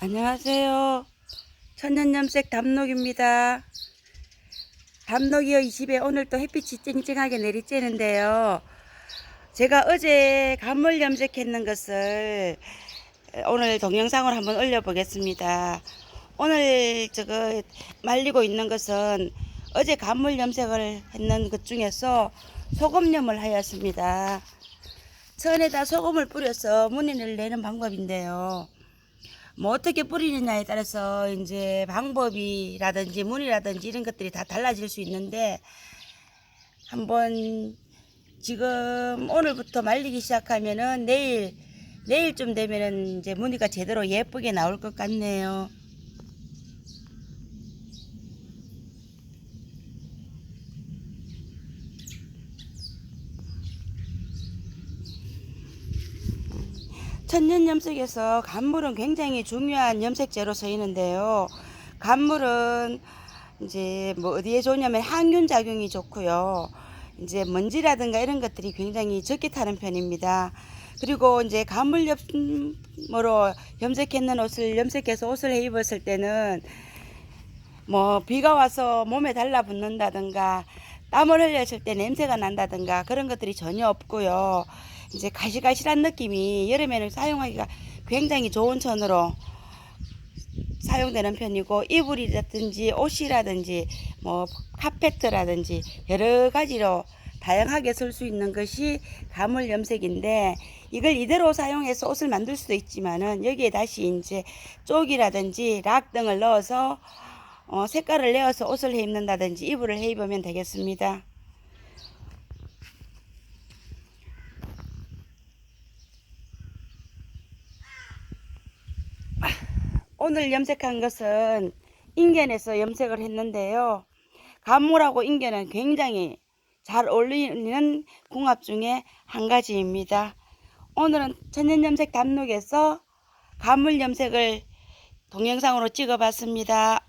안녕하세요. 천년염색 담록입니다. 담록이요 이 집에 오늘 또 햇빛이 쨍쨍하게 내리쬐는데요. 제가 어제 간물 염색했는 것을 오늘 동영상으로 한번 올려보겠습니다. 오늘 저거 말리고 있는 것은 어제 간물 염색을 했는 것 중에서 소금염을 하였습니다. 천에다 소금을 뿌려서 무늬를 내는 방법인데요. 뭐 어떻게 뿌리느냐에 따라서 이제 방법이라든지 무늬라든지 이런 것들이 다 달라질 수 있는데 한번 지금 오늘부터 말리기 시작하면은 내일 내일쯤 되면은 이제 무늬가 제대로 예쁘게 나올 것 같네요. 천년 염색에서 간물은 굉장히 중요한 염색제로 쓰이는데요. 간물은 이제 뭐 어디에 좋냐면 항균 작용이 좋고요. 이제 먼지라든가 이런 것들이 굉장히 적게 타는 편입니다. 그리고 이제 간물염으로 염색했는 옷을 염색해서 옷을 해 입었을 때는 뭐 비가 와서 몸에 달라붙는다든가 땀을 흘렸을 때 냄새가 난다든가 그런 것들이 전혀 없고요. 이제 가시가시한 느낌이 여름에는 사용하기가 굉장히 좋은 천으로 사용되는 편이고 이불이라든지 옷이라든지 뭐 카페트라든지 여러 가지로 다양하게 쓸 수 있는 것이 가물 염색인데 이걸 이대로 사용해서 옷을 만들 수도 있지만은 여기에 다시 이제 쪽이라든지 락 등을 넣어서 어, 색깔을 내어서 옷을 해 입는다든지 이불을 해 입으면 되겠습니다. 오늘 염색한 것은 인견에서 염색을 했는데요. 감물하고 인견은 굉장히 잘 어울리는 궁합 중에 한 가지입니다. 오늘은 천연 염색 담록에서 가물 염색을 동영상으로 찍어 봤습니다.